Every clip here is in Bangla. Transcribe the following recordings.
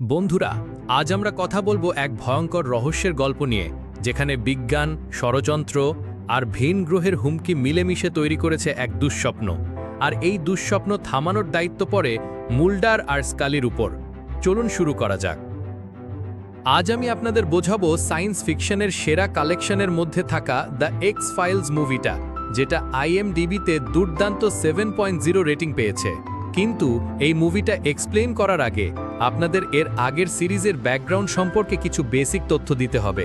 বন্ধুরা, আজ আমরা কথা বলব এক ভয়ঙ্কর রহস্যের গল্প নিয়ে, যেখানে বিজ্ঞান, ষড়যন্ত্র আর ভিন গ্রহের হুমকি মিলেমিশে তৈরি করেছে এক দুঃস্বপ্ন। আর এই দুঃস্বপ্ন থামানোর দায়িত্ব পড়ে মুল্ডার আর স্কালির উপর। চলুন শুরু করা যাক। আজ আমি আপনাদের বোঝাবো সায়েন্স ফিকশনের সেরা কালেকশনের মধ্যে থাকা দ্য এক্স ফাইলস মুভিটা, যেটা আইএমডিবিতে দুর্দান্ত সেভেন পয়েন্ট জিরো রেটিং পেয়েছে। কিন্তু এই মুভিটা এক্সপ্লেন করার আগে আপনাদের এর আগের সিরিজের ব্যাকগ্রাউন্ড সম্পর্কে কিছু বেসিক তথ্য দিতে হবে।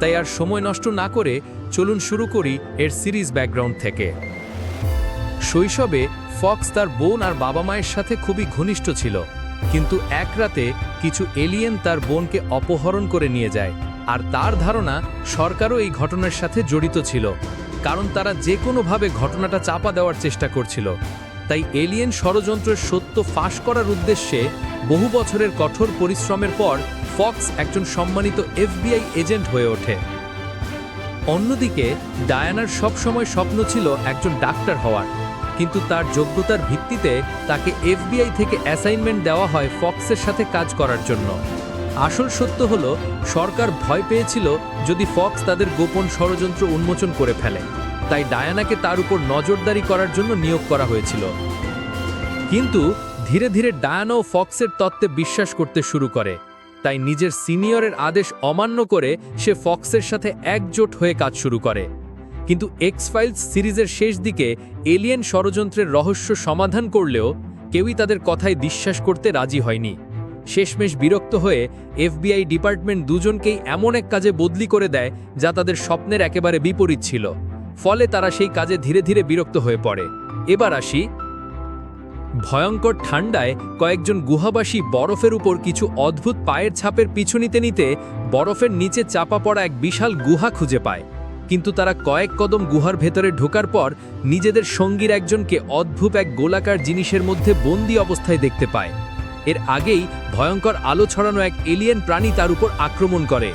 তাই আর সময় নষ্ট না করে চলুন শুরু করি এর সিরিজ ব্যাকগ্রাউন্ড থেকে। শৈশবে ফক্স তার বোন আর বাবা মায়ের সাথে খুবই ঘনিষ্ঠ ছিল, কিন্তু এক রাতে কিছু এলিয়েন তার বোনকে অপহরণ করে নিয়ে যায়, আর তার ধারণা সরকারও এই ঘটনার সাথে জড়িত ছিল, কারণ তারা যে কোনোভাবে ঘটনাটা চাপা দেওয়ার চেষ্টা করছিল। তাই এলিয়েন ষড়যন্ত্রের সত্য ফাঁস করার উদ্দেশ্যে বহু বছরের কঠোর পরিশ্রমের পর ফক্স একজন সম্মানিত এফবিআই এজেন্ট হয়ে ওঠে। অন্যদিকে, ডায়ানার সবসময় স্বপ্ন ছিল একজন ডাক্তার হওয়ার, কিন্তু তার যোগ্যতার ভিত্তিতে তাকে এফবিআই থেকে অ্যাসাইনমেন্ট দেওয়া হয় ফক্সের সাথে কাজ করার জন্য। আসল সত্য হলো, সরকার ভয় পেয়েছিল যদি ফক্স তাদের গোপন ষড়যন্ত্র উন্মোচন করে ফেলে। তাই ডায়ানাকে তার উপর নজরদারি করার জন্য নিয়োগ করা হয়েছিল। কিন্তু ধীরে ধীরে ডায়ানা ও ফক্সের তত্ত্বে বিশ্বাস করতে শুরু করে। তাই নিজের সিনিয়রের আদেশ অমান্য করে সে ফক্সের সাথে একজোট হয়ে কাজ শুরু করে। কিন্তু এক্স ফাইলস সিরিজের শেষ দিকে এলিয়েন ষড়যন্ত্রের রহস্য সমাধান করলেও কেউই তাদের কথায় বিশ্বাস করতে রাজি হয়নি। শেষমেশ বিরক্ত হয়ে এফবিআই ডিপার্টমেন্ট দুজনকেই এমন এক কাজে বদলি করে দেয় যা তাদের স্বপ্নের একেবারে বিপরীত ছিল। ফলে তারা সেই কাজে ধীরে ধীরে বিরক্ত হয়ে পড়ে। এবার আসি ভয়ঙ্কর ঠান্ডায় কয়েকজন গুহাবাসী বরফের উপর কিছু অদ্ভুত পায়ের ছাপের পিছু নিতে নিতে বরফের নিচে চাপা পড়া এক বিশাল গুহা খুঁজে পায়। কিন্তু তারা কয়েক কদম গুহার ভেতরে ঢোকার পর নিজেদের সঙ্গীর একজনকে অদ্ভুত এক গোলাকার জিনিসের মধ্যে বন্দি অবস্থায় দেখতে পায়। এর আগেই ভয়ঙ্কর আলো ছড়ানো এক এলিয়েন প্রাণী তার উপর আক্রমণ করে।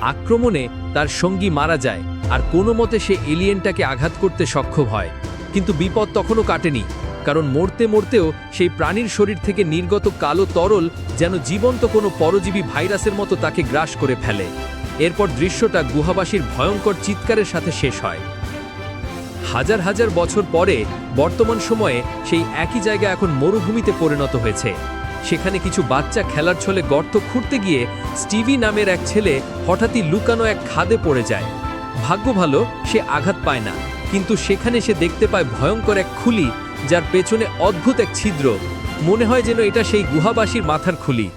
আক্রমণে তার সঙ্গী মারা যায় আর কোনো মতে সে এলিয়েনটাকে আঘাত করতে সক্ষম হয়। কিন্তু বিপদ তখনও কাটেনি, কারণ মরতে মরতেও সেই প্রাণীর শরীর থেকে নির্গত কালো তরল যেন জীবন্ত কোনো পরজীবী ভাইরাসের মতো তাকে গ্রাস করে ফেলে। এরপর দৃশ্যটা গুহাবাসীর ভয়ঙ্কর চিৎকারের সাথে শেষ হয়। হাজার হাজার বছর পরে বর্তমান সময়ে সেই একই জায়গা এখন মরুভূমিতে পরিণত হয়েছে। সেখানে কিছু বাচ্চা খেলার ছলে গর্ত খুঁড়তে গিয়ে স্টিভি নামের এক ছেলে হঠাৎই লুকানো এক খাদে পড়ে যায়। ভাগ্য ভালো, সে আঘাত পায় না, কিন্তু সেখানে সে দেখতে পায় ভয়ঙ্কর এক খুলি, যার পেছনে অদ্ভুত এক ছিদ্র। মনে হয় যেন এটা সেই গুহাবাসীর মাথার খুলি।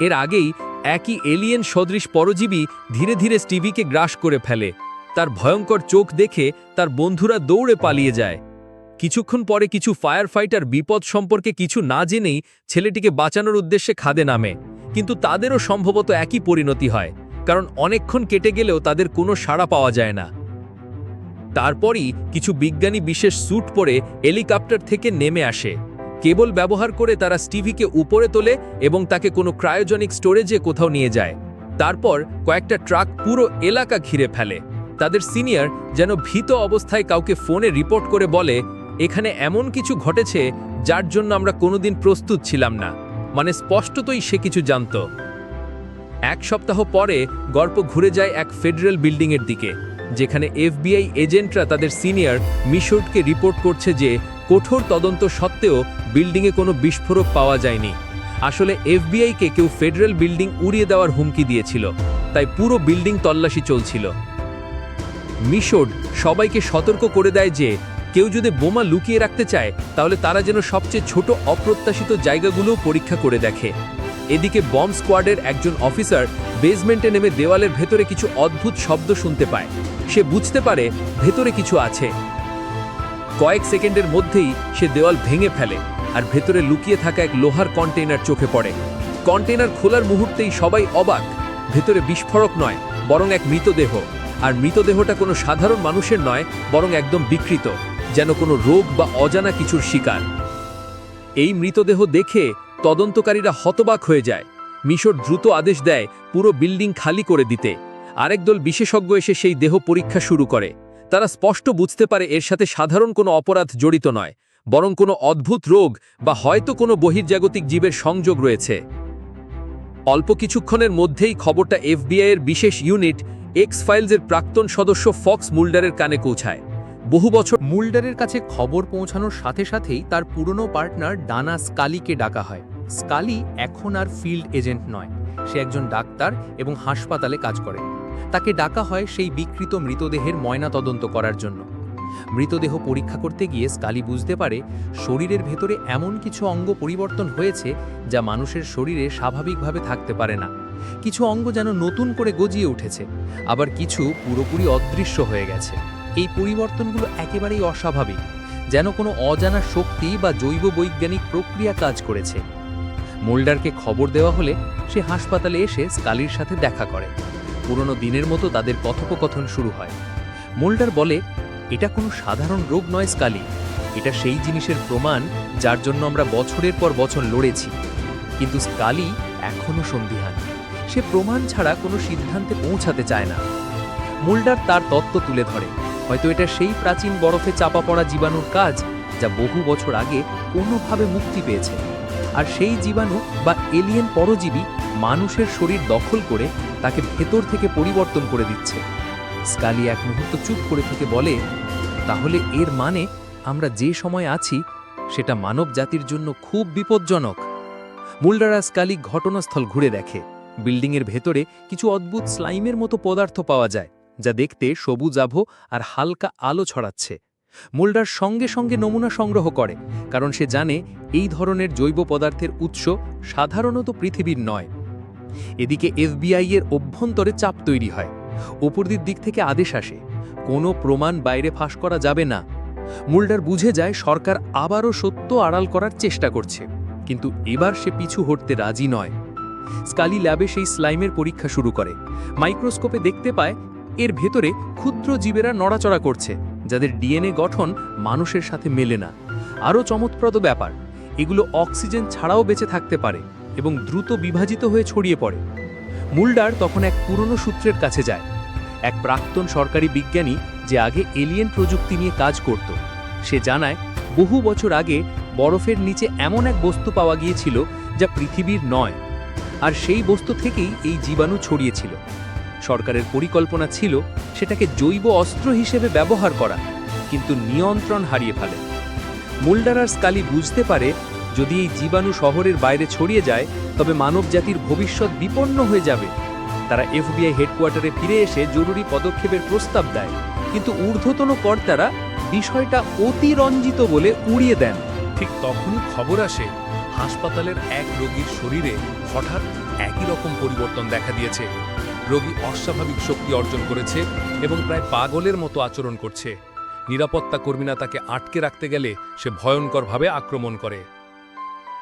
এর আগেই একই এলিয়েন সদৃশ পরজীবী ধীরে ধীরে স্টিভিকে গ্রাস করে ফেলে। তার ভয়ঙ্কর চোখ দেখে তার বন্ধুরা দৌড়ে পালিয়ে যায়। কিছুক্ষণ পরে কিছু ফায়ার ফাইটার বিপদ সম্পর্কে কিছু না জেনেই ছেলেটিকে বাঁচানোর উদ্দেশ্যে খাদে নামে। কিন্তু তাদেরও সম্ভবত একই পরিণতি হয়, কারণ অনেকক্ষণ কেটে গেলেও তাদের কোনো সাড়া পাওয়া যায় না। তারপরই কিছু বিজ্ঞানী বিশেষ স্যুট পরে হেলিকপ্টার থেকে নেমে আসে। কেবল ব্যবহার করে তারা স্টিভিকে উপরে তোলে এবং তাকে কোনো ক্রায়োজনিক স্টোরেজে কোথাও নিয়ে যায়। তারপর কয়েকটা ট্রাক পুরো এলাকা ঘিরে ফেলে। তাদের সিনিয়র যেন ভীত অবস্থায় কাউকে ফোনে রিপোর্ট করে বলে এখানে এমন কিছু ঘটেছে যার জন্য আমরা কোনোদিন প্রস্তুত ছিলাম না। মানে স্পষ্টতই সে কিছু জানত। এক সপ্তাহ পরে গল্প ঘুরে যায় এক ফেডারেল বিল্ডিংয়ের দিকে, যেখানে এফবিআই এজেন্টরা তাদের সিনিয়র মিশোর্টকে রিপোর্ট করছে যে কঠোর তদন্ত সত্ত্বেও বিল্ডিংয়ে কোনো বিস্ফোরক পাওয়া যায়নি। আসলে এফবিআইকে কেউ ফেডারেল বিল্ডিং উড়িয়ে দেওয়ার হুমকি দিয়েছিল, তাই পুরো বিল্ডিং তল্লাশি চলছিল। মিশোড সবাইকে সতর্ক করে দেয় যে কেউ যদি বোমা লুকিয়ে রাখতে চায়, তাহলে তারা যেন সবচেয়ে ছোট অপ্রত্যাশিত জায়গাগুলোও পরীক্ষা করে দেখে। এদিকে বম্ব স্কোয়াডের একজন অফিসার বেসমেন্টে নেমে দেওয়ালের ভেতরে কিছু অদ্ভুত শব্দ শুনতে পায়। সে বুঝতে পারে ভেতরে কিছু আছে। কয়েক সেকেন্ডের মধ্যেই সে দেওয়াল ভেঙে ফেলে আর ভেতরে লুকিয়ে থাকা এক লোহার কন্টেইনার চোখে পড়ে। কন্টেইনার খোলার মুহূর্তেই সবাই অবাক। ভেতরে বিস্ফোরক নয়, বরং এক মৃতদেহ। আর মৃতদেহটা কোনো সাধারণ মানুষের নয়, বরং একদম বিকৃত। যেন কোনো রোগ বা অজানা কিছুর শিকার। এই মৃতদেহ দেখে তদন্তকারীরা হতবাক হয়ে যায়। মিশর দ্রুত আদেশ দেয় পুরো বিল্ডিং খালি করে দিতে। আরেক দল বিশেষজ্ঞ এসে সেই দেহ পরীক্ষা শুরু করে। তারা স্পষ্ট বুঝতে পারে এর সাথে সাধারণ কোনো অপরাধ জড়িত নয়, বরং কোনো অদ্ভুত রোগ বা হয়তো কোনো বহির্জাগতিক জীবের সংযোগ রয়েছে। অল্প কিছুক্ষণের মধ্যেই খবরটা এফবিআইয়ের বিশেষ ইউনিট, এক্স ফাইলসের প্রাক্তন সদস্য ফক্স মুল্ডারের কানে পৌঁছায়। বহু বছর মুল্ডারের কাছে খবর পৌঁছানোর সাথে সাথেই তার পুরনো পার্টনার ডানা স্কালিকে ডাকা হয়। স্কালি এখন আর ফিল্ড এজেন্ট নয়। সে একজন ডাক্তার এবং হাসপাতালে কাজ করে। তাকে ডাকা হয় সেই বিকৃত মৃতদেহের ময়নাতদন্ত করার জন্য। মৃতদেহ পরীক্ষা করতে গিয়ে স্কালি বুঝতে পারে শরীরের ভেতরে এমন কিছু অঙ্গ পরিবর্তন হয়েছে যা মানুষের শরীরে স্বাভাবিকভাবে থাকতে পারে না। কিছু অঙ্গ যেন নতুন করে গজিয়ে উঠেছে। আবার কিছু পুরোপুরি অদৃশ্য হয়ে গেছে। এই পরিবর্তনগুলো একেবারেই অস্বাভাবিক, যেন কোনো অজানা শক্তি বা জৈব বৈজ্ঞানিক প্রক্রিয়া কাজ করেছে। মোল্ডারকে খবর দেওয়া হলে সে হাসপাতালে এসে স্কালির সাথে দেখা করে। পুরনো দিনের মতো তাদের কথোপকথন শুরু হয়। মোল্ডার বলে, এটা কোনো সাধারণ রোগ নয় স্কালি। এটা সেই জিনিসের প্রমাণ যার জন্য আমরা বছরের পর বছর লড়েছি। কিন্তু স্কালি এখনও সন্দিহান। সে প্রমাণ ছাড়া কোনো সিদ্ধান্তে পৌঁছাতে চায় না। মোল্ডার তার তত্ত্ব তুলে ধরে। হয়তো এটা সেই প্রাচীন বরফে চাপা পড়া জীবাণুর কাজ যা বহু বছর আগে কোনোভাবে মুক্তি পেয়েছে। আর সেই জীবাণু বা এলিয়েন পরজীবী মানুষের শরীর দখল করে তাকে ভেতর থেকে পরিবর্তন করে দিচ্ছে। স্কালি এক মুহূর্ত চুপ করে থেকে বলে, তাহলে এর মানে আমরা যে সময় আছি, সেটা মানব জাতির জন্য খুব বিপজ্জনক। মুল্ডারা স্কালি ঘটনাস্থল ঘুরে দেখে। বিল্ডিংয়ের ভেতরে কিছু অদ্ভুত স্লাইমের মতো পদার্থ পাওয়া যায়। যা দেখতে সবুজ আভো আর হালকা আলো ছড়াচ্ছে। মোল্ডার সঙ্গে সঙ্গে নমুনা সংগ্রহ করে, কারণ সে জানে এই ধরনের জৈব পদার্থের উৎস সাধারণত পৃথিবীর নয়। এদিকে এফবিআই এর অভ্যন্তরে চাপ তৈরি হয়। উপরদির দিক থেকে আদেশ আসে, কোনো প্রমাণ বাইরে ফাঁস করা যাবে না। মুল্ডার বুঝে যায় সরকার আবারও সত্য আড়াল করার চেষ্টা করছে, কিন্তু এবার সে পিছু হটতে রাজি নয়। স্কালি ল্যাবে সেই স্লাইমের পরীক্ষা শুরু করে। মাইক্রোস্কোপে দেখতে পায় এর ভেতরে ক্ষুদ্র জীবেরা নড়াচড়া করছে, যাদের ডিএনএ গঠন মানুষের সাথে মেলে না। আরও চমৎপ্রদ ব্যাপার, এগুলো অক্সিজেন ছাড়াও বেঁচে থাকতে পারে এবং দ্রুত বিভাজিত হয়ে ছড়িয়ে পড়ে। মুল্ডার তখন এক পুরনো সূত্রের কাছে যায়। এক প্রাক্তন সরকারি বিজ্ঞানী যে আগে এলিয়েন প্রযুক্তি নিয়ে কাজ করত, সে জানায়, বহু বছর আগে বরফের নিচে এমন এক বস্তু পাওয়া গিয়েছিল যা পৃথিবীর নয়, আর সেই বস্তু থেকেই এই জীবাণু ছড়িয়েছিল। সরকারের পরিকল্পনা ছিল সেটাকে জৈব অস্ত্র হিসেবে ব্যবহার করা, কিন্তু নিয়ন্ত্রণ হারিয়ে ফেলে। মুল্ডার আর স্কালি বুঝতে পারে, যদি এই জীবাণু শহরের বাইরে ছড়িয়ে যায়, তবে মানবজাতির ভবিষ্যৎ বিপন্ন হয়ে যাবে। তারা এফবিআই হেডকোয়ার্টারে ফিরে এসে জরুরি পদক্ষেপের প্রস্তাব দেয়, কিন্তু ঊর্ধ্বতন কর্তারা বিষয়টা অতিরঞ্জিত বলে উড়িয়ে দেন। ঠিক তখনই খবর আসে, হাসপাতালের এক রোগীর শরীরে হঠাৎ একই রকম পরিবর্তন দেখা দিয়েছে। রোগী অস্বাভাবিক শক্তি অর্জন করেছে এবং প্রায় পাগলের মতো আচরণ করছে। নিরাপত্তা কর্মীরা তাকে আটকে রাখতে গেলে সে ভয়ঙ্করভাবে আক্রমণ করে।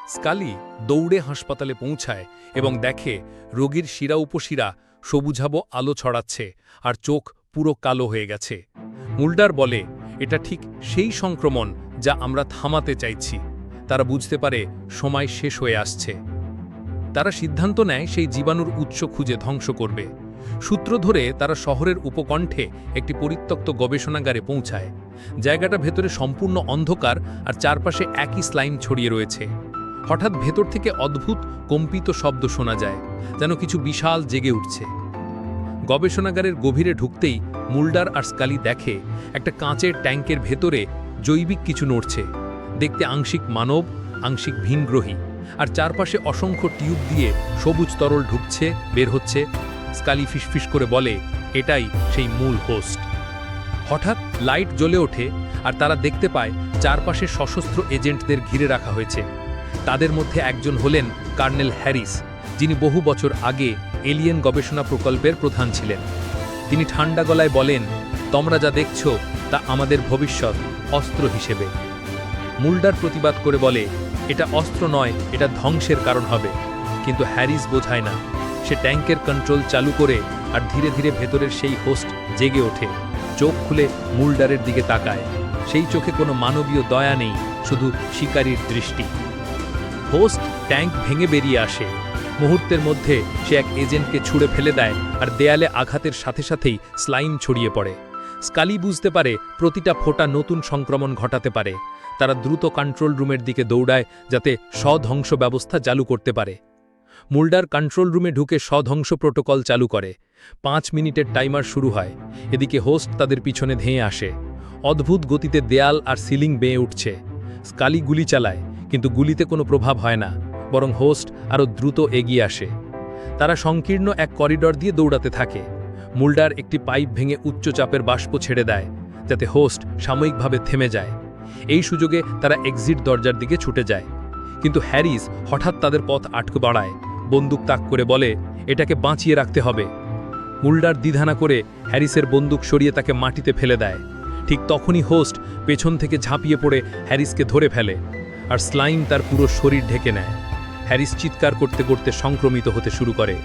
স্কালি দৌড়ে হাসপাতালে পৌঁছায় এবং দেখে রোগীর শিরা উপশিরা সবুজাভ আলো ছড়াচ্ছে আর চোখ পুরো কালো হয়ে গেছে। মুল্ডার বলে, এটা ঠিক সেই সংক্রমণ যা আমরা থামাতে চাইছি। তারা বুঝতে পারে সময় শেষ হয়ে আসছে। তারা সিদ্ধান্ত নেয় সেই জীবাণুর উৎস খুঁজে ধ্বংস করবে। সূত্র ধরে তারা শহরের উপকণ্ঠে একটি পরিত্যক্ত গবেষণাগারে পৌঁছায়। জায়গাটা ভেতরে সম্পূর্ণ অন্ধকার আর চারপাশে একই স্লাইম ছড়িয়ে রয়েছে। হঠাৎ ভেতর থেকে অদ্ভুত, কম্পিত শব্দ শোনা যায়, যেন কিছু বিশাল জেগে উঠছে। গবেষণাগারের গভীরে ঢুকতেই মুল্ডার আর স্কালি দেখে একটা কাঁচের ট্যাঙ্কের ভেতরে জৈবিক কিছু নড়ছে। দেখতে আংশিক মানব, আংশিক ভিনগ্রহী। আর চারপাশে অসংখ্য টিউব দিয়ে সবুজ তরল ঢুকছে, বের হচ্ছে। স্কালি ফিসফিস করে বলে, এটাই সেই মূল হোস্ট হঠাৎ লাইট জ্বলে ওঠে আর তারা দেখতে পায় চারপাশে সশস্ত্র এজেন্টদের ঘিরে রাখা হয়েছে। তাদের মধ্যে একজন হলেন কার্নেল হ্যারিস, যিনি বহু বছর আগে এলিয়েন গবেষণা প্রকল্পের প্রধান ছিলেন। তিনি ঠান্ডা গলায় বলেন, তোমরা যা দেখছ তা আমাদের ভবিষ্যৎ, অস্ত্র হিসেবে। মুল্ডার প্রতিবাদ করে বলে, এটা অস্ত্র নয়, এটা ধ্বংসের কারণ হবে। কিন্তু হ্যারিস বোঝায় না। সে ট্যাঙ্কের কন্ট্রোল চালু করে আর ধীরে ধীরে ভেতরের সেই হোস্ট জেগে ওঠে। চোখ খুলে মুল্ডারের দিকে তাকায়। সেই চোখে কোনো মানবীয় দয়া নেই, শুধু শিকারীর দৃষ্টি। হোস্ট ট্যাঙ্ক ভেঙে বেরিয়ে আসে। মুহূর্তের মধ্যে সে এক এজেন্টকে ছুঁড়ে ফেলে দেয় আর দেয়ালে আঘাতের সাথে সাথেই স্লাইম ছড়িয়ে পড়ে। স্কালি বুঝতে পারে প্রতিটা ফোঁটা নতুন সংক্রমণ ঘটাতে পারে। তারা দ্রুত কন্ট্রোল রুমের দিকে দৌড়ায় যাতে স্বধ্বংস ব্যবস্থা চালু করতে পারে। মুল্ডার কন্ট্রোল রুমে ঢুকে স্বধ্বংস প্রোটোকল চালু করে। পাঁচ মিনিটের টাইমার শুরু হয়। এদিকে হোস্ট তাদের পিছনে ধেয়ে আসে। অদ্ভুত গতিতে দেয়াল আর সিলিং বেয়ে উঠছে। স্কালি গুলি চালায়, কিন্তু গুলিতে কোনো প্রভাব হয় না, বরং হোস্ট আরও দ্রুত এগিয়ে আসে। তারা সংকীর্ণ এক করিডর দিয়ে দৌড়াতে থাকে। মুল্ডার একটি পাইপ ভেঙে উচ্চ চাপের বাষ্প ছেড়ে দেয়, যাতে হোস্ট সাময়িকভাবে থেমে যায়। এই সুযোগে তারা এক্সিট দরজার দিকে ছুটে যায়। কিন্তু হ্যারিস হঠাৎ তাদের পথ আটকে বাড়ায়। বন্দুক তাক করে বলে, এটাকে বাঁচিয়ে রাখতে হবে। মুল্ডার দ্বিধানা করে হ্যারিসের বন্দুক সরিয়ে তাকে মাটিতে ফেলে দেয়। ঠিক তখনই হোস্ট পেছন থেকে ঝাঁপিয়ে পড়ে হ্যারিসকে ধরে ফেলে আর স্লাইম তার পুরো শরীর ঢেকে নেয়। হ্যারিস চিৎকার করতে করতে সংক্রমিত হতে শুরু করে।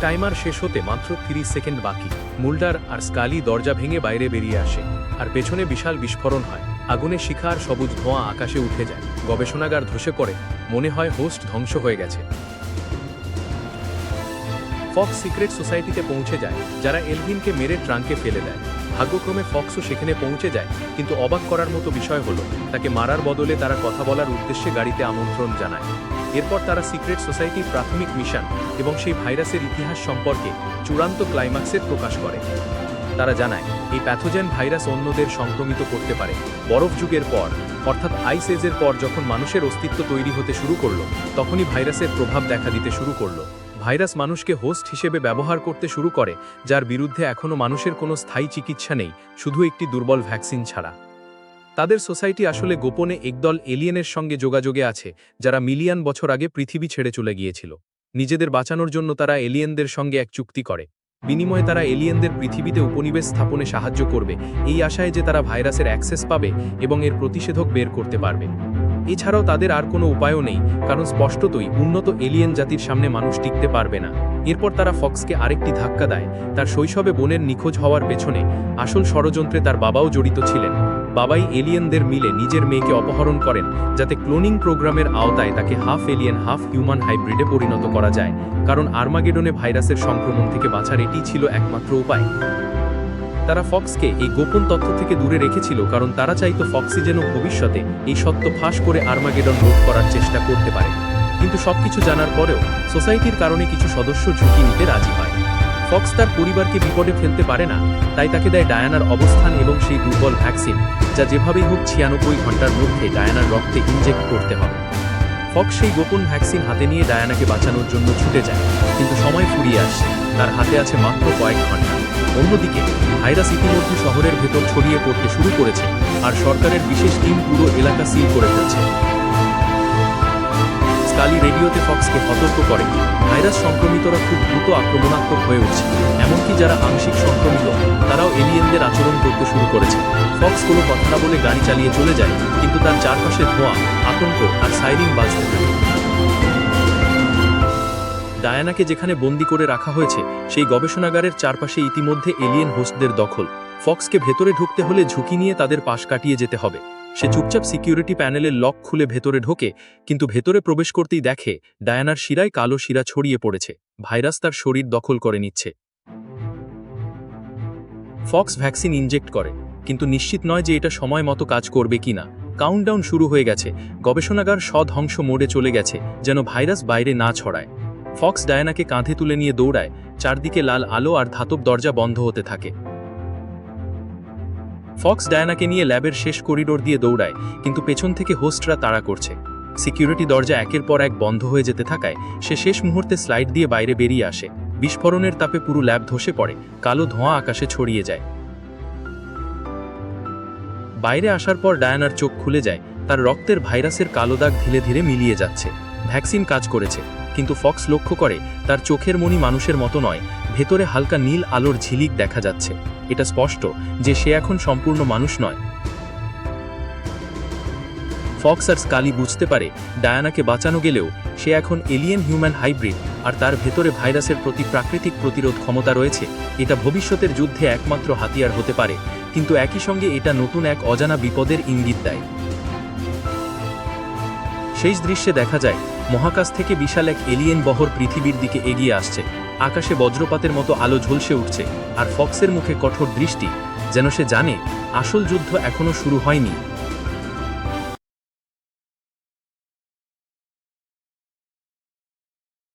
টাইমার শেষ হতে মাত্র 30 সেকেন্ড বাকি। মুল্ডার আর স্কালি দরজা ভেঙে বাইরে বেরিয়ে আসে আর পেছনে বিশাল বিস্ফোরণ হয়। আগুনে শিখা আর সবুজ ধোঁয়া আকাশে উঠে যায়। গবেষণাগার ধসে পড়ে, মনে হয় হোস্ট ধ্বংস হয়ে গেছে। ফক্স সিক্রেট সোসাইটিতে পৌঁছে যায়, যারা এলভিনকে মেরে ট্রাঙ্কে ফেলে দেয়। ভাগ্যক্রমে ফক্সও সেখানে পৌঁছে যায়, কিন্তু অবাক করার মতো বিষয় হলো, তাকে মারার বদলে তারা কথা বলার উদ্দেশ্যে গাড়িতে আমন্ত্রণ জানায়। এরপর তারা সিক্রেট সোসাইটির প্রাথমিক মিশন এবং সেই ভাইরাসের ইতিহাস সম্পর্কে চূড়ান্ত ক্লাইম্যাক্সের প্রকাশ করে। তারা জানায়, এই প্যাথোজেন ভাইরাস অন্যদের সংক্রমিত করতে পারে। বরফ যুগের পর, অর্থাৎ আইস এজের পর যখন মানুষের অস্তিত্ব তৈরি হতে শুরু করল, তখনই ভাইরাসের প্রভাব দেখা দিতে শুরু করল। ভাইরাস মানুষকে হোস্ট হিসেবে ব্যবহার করতে শুরু করে, যার বিরুদ্ধে এখনও মানুষের কোনো স্থায়ী চিকিৎসা নেই, শুধু একটি দুর্বল ভ্যাকসিন ছাড়া। তাদের সোসাইটি আসলে গোপনে একদল এলিয়েনের সঙ্গে যোগাযোগে আছে, যারা মিলিয়ন বছর আগে পৃথিবী ছেড়ে চলে গিয়েছিল। নিজেদের বাঁচানোর জন্য তারা এলিয়েনদের সঙ্গে এক চুক্তি করে। বিনিময়ে তারা এলিয়েনদের পৃথিবীতে উপনিবেশ স্থাপনে সাহায্য করবে। এই আশায় যে তারা ভাইরাসের অ্যাক্সেস পাবে এবং এর প্রতিষেধক বের করতে পারবে। এছাড়াও তাদের আর কোনো উপায়ও নেই, কারণ স্পষ্টতই উন্নত এলিয়েন জাতির সামনে মানুষ টিকতে পারবে না। এরপর তারা ফক্সকে আরেকটি ধাক্কা দেয়। তার শৈশবে বোনের নিখোঁজ হওয়ার পেছনে আসল ষড়যন্ত্রে তার বাবাও জড়িত ছিলেন। বাবাই এলিয়েনদের মিলে নিজের মেয়েকে অপহরণ করেন, যাতে ক্লোনিং প্রোগ্রামের আওতায় তাকে হাফ এলিয়েন, হাফ হিউম্যান হাইব্রিডে পরিণত করা যায়, কারণ আর্মাগেডনে ভাইরাসের সংক্রমণ থেকে বাঁচার এটিই ছিল একমাত্র উপায়। তারা ফক্সকে এই গোপন তথ্য থেকে দূরে রেখেছিল, কারণ তারা চাইতো ফক্সি যেন ভবিষ্যতে এই সত্য ফাঁস করে আর্মাগেডন রোধ করার চেষ্টা করতে পারে। কিন্তু সবকিছু জানার পরেও সোসাইটির কারণে কিছু সদস্য ঝুঁকি নিতে রাজি হয়। ফক্স তার পরিবারকে বিপদে ফেলতে পারে না, তাই তাকে দেয় ডায়ানার অবস্থান এবং সেই দুর্বল ভ্যাকসিন যা যেভাবেই হোক ছিয়ানব্বই ঘণ্টার মধ্যে ডায়ানার রক্তে ইনজেক্ট করতে হবে। ফক্স সেই গোপন ভ্যাকসিন হাতে নিয়ে ডায়ানাকে বাঁচানোর জন্য ছুটে যায়, কিন্তু সময় ফুরিয়ে আসে, তার হাতে আছে মাত্র কয়েক ঘণ্টা। অন্যদিকে, ভাইরাস ইতিমধ্যে শহরের ভেতর ছড়িয়ে পড়তে শুরু করেছে, আর সরকারের বিশেষ টিম পুরো এলাকা সিল করে ফেলছে। স্কালি রেডিওতে ফক্সকে সতর্ক করে, ভাইরাস সংক্রমিতরা খুব দ্রুত আক্রমণাত্মক হয়ে উঠছে। এমনকি যারা আংশিক সংক্রমিত, তারাও এলিয়েনদের আচরণ করতে শুরু করেছে। ফক্স কোনো কথা না বলে গাড়ি চালিয়ে চলে যায়, কিন্তু তার চারপাশে ধোঁয়া, আতঙ্ক আর সাইরিন বাজতে থাকে। ডায়ানাকে যেখানে বন্দি করে রাখা হয়েছে, সেই গবেষণাগারের চারপাশে ইতিমধ্যে এলিয়েন হোস্টদের দখল। ফক্সকে ভেতরে ঢুকতে হলে ঝুঁকি নিয়ে তাদের পাশ কাটিয়ে যেতে হবে। সে চুপচাপ সিকিউরিটি প্যানেলের লক খুলে ভেতরে ঢোকে, কিন্তু ভেতরে প্রবেশ করতেই দেখে ডায়ানার শিরায় কালো শিরা ছড়িয়ে পড়েছে। ভাইরাস তার শরীর দখল করে নিচ্ছে। ফক্স ভ্যাকসিন ইনজেক্ট করে, কিন্তু নিশ্চিত নয় যে এটা সময় মতো কাজ করবে কিনা কাউন্টডাউন শুরু হয়ে গেছে। গবেষণাগার স্বধ্বংস মোডে চলে গেছে, যেন ভাইরাস বাইরে না ছড়ায়। ফক্স ডায়ানাকে কাঁধে তুলে নিয়ে দৌড়ায়, চারদিকে লাল আলো আর ধাতব দরজা বন্ধ হতে থাকে। ফক্স ডায়ানাকে নিয়ে ল্যাবের শেষ করিডোর দিয়ে দৌড়ায়, কিন্তু পেছন থেকে হোস্টরা তাড়া করছে। সিকিউরিটি দরজা একের পর এক বন্ধ হয়ে যেতে থাকায় সে শেষ মুহূর্তে স্লাইড দিয়ে বাইরে বেরিয়ে আসে। বিস্ফোরণের তাপে পুরো ল্যাব ধসে পড়ে, কালো ধোঁয়া আকাশে ছড়িয়ে যায়। বাইরে আসার পর ডায়ানার চোখ খুলে যায়, তার রক্তের ভাইরাসের কালো দাগ ধীরে ধীরে মিলিয়ে যাচ্ছে। ভ্যাকসিন কাজ করেছে, কিন্তু ফক্স লক্ষ্য করে, তার চোখের মনি মানুষের মতো নয় ভেতরে হালকা নীল আলোর ঝিলিক দেখা যাচ্ছে। এটা স্পষ্ট যে সে এখন সম্পূর্ণ মানুষ নয়। ফক্স আর স্কালি বুঝতে পারে ডায়ানাকে বাঁচানো গেলেও সে এখন এলিয়েন হিউম্যান হাইব্রিড আর তার ভেতরে ভাইরাসের প্রতি প্রাকৃতিক প্রতিরোধ ক্ষমতা রয়েছে। এটা ভবিষ্যতের যুদ্ধে একমাত্র হাতিয়ার হতে পারে, কিন্তু একই সঙ্গে এটা নতুন এক অজানা বিপদের ইঙ্গিত দেয়। শেষ দৃশ্যে দেখা যায়, মহাকাশ থেকে বিশাল এক এলিয়েন বহর পৃথিবীর দিকে এগিয়ে আসছে। আকাশে বজ্রপাতের মতো আলো ঝলসে উঠছে, আর ফক্সের মুখে কঠোর দৃষ্টি, যেন সে জানে আসল যুদ্ধ এখনও শুরু হয়নি।